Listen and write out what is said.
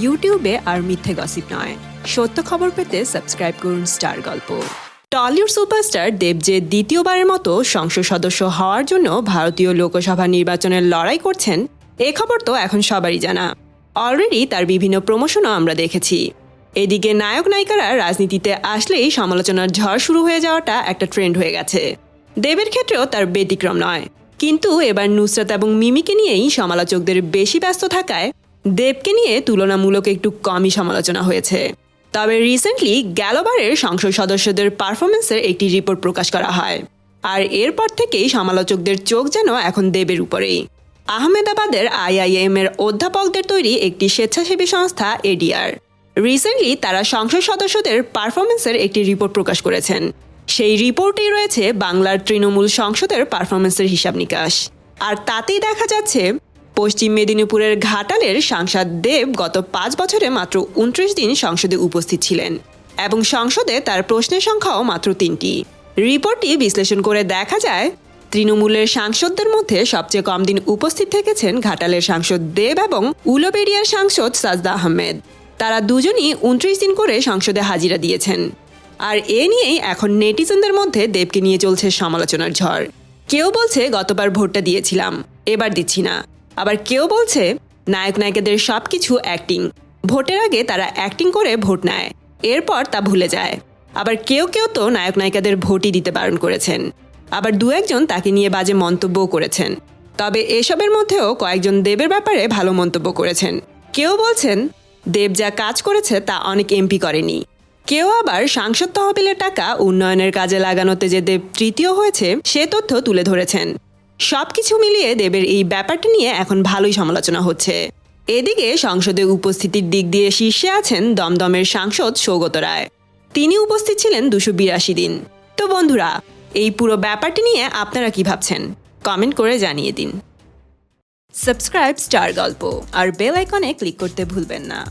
ইউটিউবে আর মিথ্যে গসিপ নয়। সত্য খবর পেতে সাবস্ক্রাইব করুন স্টার গল্প টলিউড সুপারস্টার দেব যে দ্বিতীয়বারের মতো সংসদ সদস্য হওয়ার জন্য ভারতীয় লোকসভা নির্বাচনের লড়াই করছেন, এ খবর তো এখন সবারই জানা। অলরেডি তার বিভিন্ন প্রমোশনও আমরা দেখেছি। এদিকে নায়ক নায়িকারা রাজনীতিতে আসলেই সমালোচনার ঝড় শুরু হয়ে যাওয়াটা একটা ট্রেন্ড হয়ে গেছে। দেবের ক্ষেত্রেও তার ব্যতিক্রম নয়। কিন্তু এবার নুসরাত এবং মিমিকে নিয়েই সমালোচকদের বেশি ব্যস্ত থাকায় দেবকে নিয়ে তুলনামূলক একটু কমই সমালোচনা হয়েছে। তবে রিসেন্টলি গেলবারের সংসদ সদস্যদের পারফরমেন্সের একটি রিপোর্ট প্রকাশ করা হয়। আর এরপর থেকেই সমালোচকদের চোখ যেন এখন দেবের উপরেই। আহমেদাবাদের আইআইএম এর অধ্যাপকদের তৈরি একটি স্বেচ্ছাসেবী সংস্থা এডিআর। রিসেন্টলি তারা সংসদ সদস্যদের পারফরমেন্সের একটি রিপোর্ট প্রকাশ করেছেন। সেই রিপোর্টেই রয়েছে বাংলার তৃণমূল সংসদের পারফরমেন্সের হিসাব নিকাশ। আর তাতেই দেখা যাচ্ছে পশ্চিম মেদিনীপুরের ঘাটালের সাংসদ দেব গত পাঁচ বছরে মাত্র উনত্রিশ দিন সংসদে উপস্থিত ছিলেন এবং সংসদে তার প্রশ্নের সংখ্যাও মাত্র তিনটি। রিপোর্টটি বিশ্লেষণ করে দেখা যায়, তৃণমূলের সাংসদদের মধ্যে সবচেয়ে কম দিন উপস্থিত থেকেছেন ঘাটালের সাংসদ দেব এবং উলবেড়িয়ার সাংসদ সাজদা আহমেদ। তারা দুজনই উনত্রিশ দিন করে সংসদে হাজিরা দিয়েছেন। আর এ নিয়েই এখন নেটিজনদের মধ্যে দেবকে নিয়ে চলছে সমালোচনার ঝড়। কেউ বলছে, গতবার ভোটটা দিয়েছিলাম, এবার দিচ্ছি না। আবার কেউ বলছে, নায়ক নায়িকাদের সব কিছু অ্যাক্টিং ভোটের আগে তারা অ্যাক্টিং করে ভোট নেয়, এরপর তা ভুলে যায়। আবার কেউ কেউ তো নায়ক নায়িকাদের ভোটই দিতে বারণ করেছেন। আবার দু একজন তাকে নিয়ে বাজে মন্তব্যও করেছেন। তবে এসবের মধ্যেও কয়েকজন দেবের ব্যাপারে ভালো মন্তব্য করেছেন। কেউ বলছেন, দেব যা কাজ করেছে তা অনেক এমপি করেনি। কেউ আবার সাংসদ তহবিলের টাকা উন্নয়নের কাজে লাগানোতে যে দেব তৃতীয় হয়েছে, সে তথ্য তুলে ধরেছেন। সবকিছু মিলিয়ে দেবের এই ব্যাপারটা নিয়ে এখন ভালোই সমালোচনা হচ্ছে। এদিকে সংসদে উপস্থিতির দিক দিয়ে শীর্ষে আছেন দমদমের সাংসদ সৌগত রায়। তিনি উপস্থিত ছিলেন দুশো বিরাশি দিন। তো বন্ধুরা, এই পুরো ব্যাপারটি নিয়ে আপনারা কি ভাবছেন? কমেন্ট করে জানিয়ে দিন। সাবস্ক্রাইব স্টার গল্প আর বেল আইকনে ক্লিক করতে ভুলবেন না।